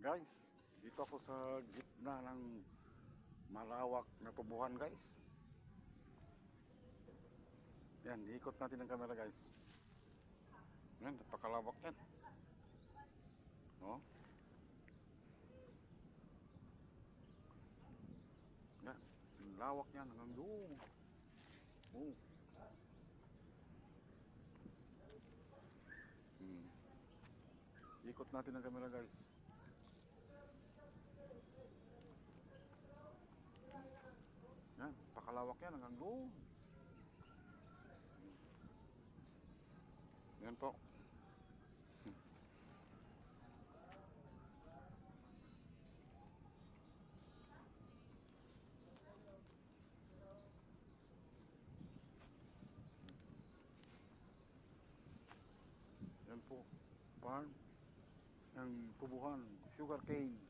Guys, dito ako sa gitna ng malawak na tubuhan guys. Yan, ikot natin ang camera guys. Yan, napakalawak yan. Oh. Yan, lawak yan hanggang doon. Oh. Hmm. Ikot natin ang camera guys. Yan, pakalawak yan hanggang doon. Yan po. Yan po. Farm ng tubuhan, sugar cane.